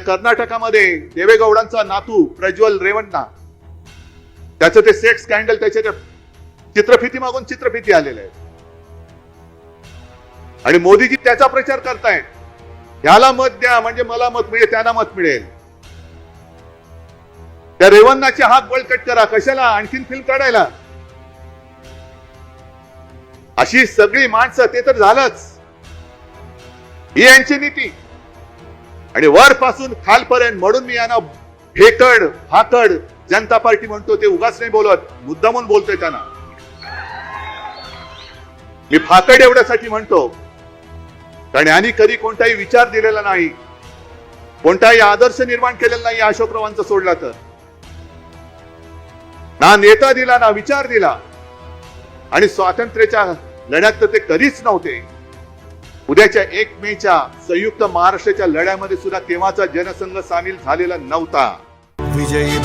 त्या कर्नाटकामध्ये देवेगौडांचा नातू प्रज्वल रेवण्णा त्याचं ते सेक्स स्कॅन्डल त्याच्या त्या चित्रफिती मागून चित्रफिती आलेले आहेत. आणि मोदीजी त्याचा प्रचार करतायत. ह्याला मत द्या म्हणजे मला मत मिळेल त्यांना मत मिळेल. त्या रेवन्नाचे हात बळकट करा. कशाला? आणखीन फिल्म काढायला. अशी सगळी माणसं ते तर झालंच. ही यांची नीती. आणि वरपासून खालपर्यंत म्हणून मी यांना फेकड फाकड जनता पार्टी म्हणतो ते उगाच नाही बोलत मुद्दामून बोलतोय त्यांना. मी फाकड एवढ्यासाठी म्हणतो कारण यांनी कधी कोणताही विचार दिलेला नाही. कोणताही आदर्श निर्माण केलेला नाही अशोकरावांचा सोडला तर. ना नेता दिला ना विचार दिला. आणि स्वातंत्र्याच्या लढ्यात तर ते कधीच नव्हते. उद्याच्या एक मेच्या संयुक्त महाराष्ट्राच्या लढ्यामध्ये सुद्धा तेव्हाचा जनसंघ सामील झालेला नव्हता. विजयी